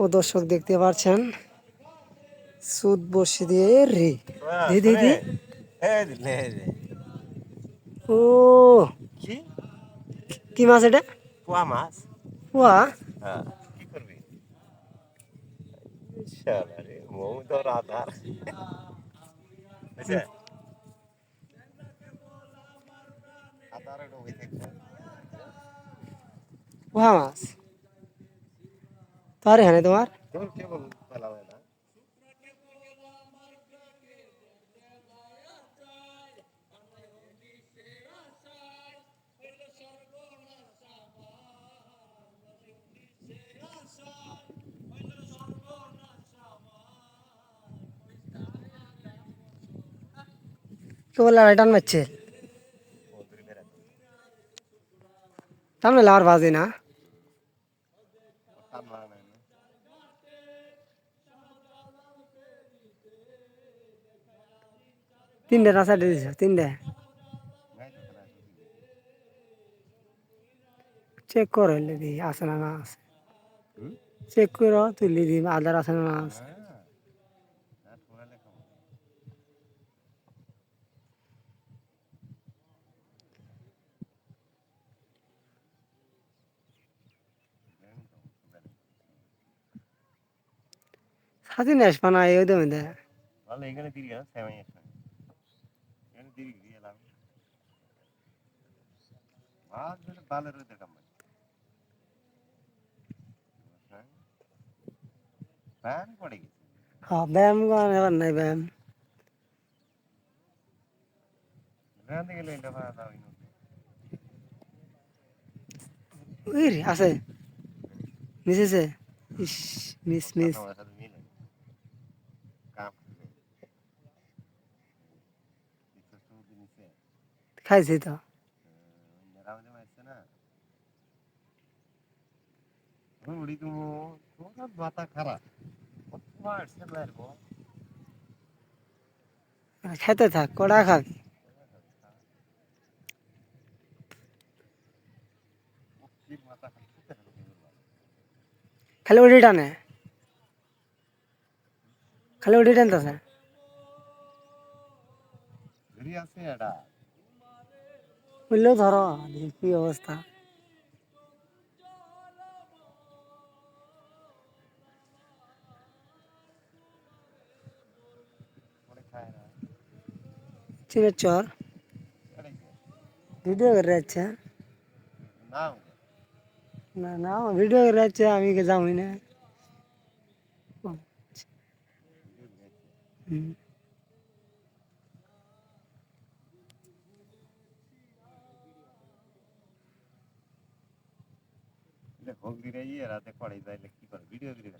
ও দর্শক দেখতে পাচ্ছেন। সুদ বসে দিয়ে রে। দি দি দি। ও। কি? মাছ এটা? পোয়া মাছ। ওয়া হ্যাঁ। কি করবি? আধার দেখছে ওয়া মাছ? তার হ্যাঁ তোমার? তোর কেবল বেলা না। কেবল লড়াই টান মারছে। টান লার বাজে না টান মারা নাই না তিনটে না সাইডে দিছ? তিনটে। চেক কর হইলে দি আছে না না আছে। চেক কর তুলি দি আদার আছে না না আছে। সাথে নেস পানা এই দেবে দে। ভালো এখানে দিয়ে এলাম ব্যায়াম করেন এবার নাই ব্যায়াম আছে মিস মিস মারছে মারবো খেতে থাক কড়া খাবি কি মাথা খারাপ খালি উঠি টানে খালি উঠি টানতেছে ঘুরি আছে এটা বুঝলেও ধরো কি অবস্থা। চিনের চর। ভিডিও করে না না ভিডিও করে যাচ্ছে আমি কে যাবই না। হুম। ভোগ দিলে ইয়ে রাতে পড়াই যাইলে কি করে? Video video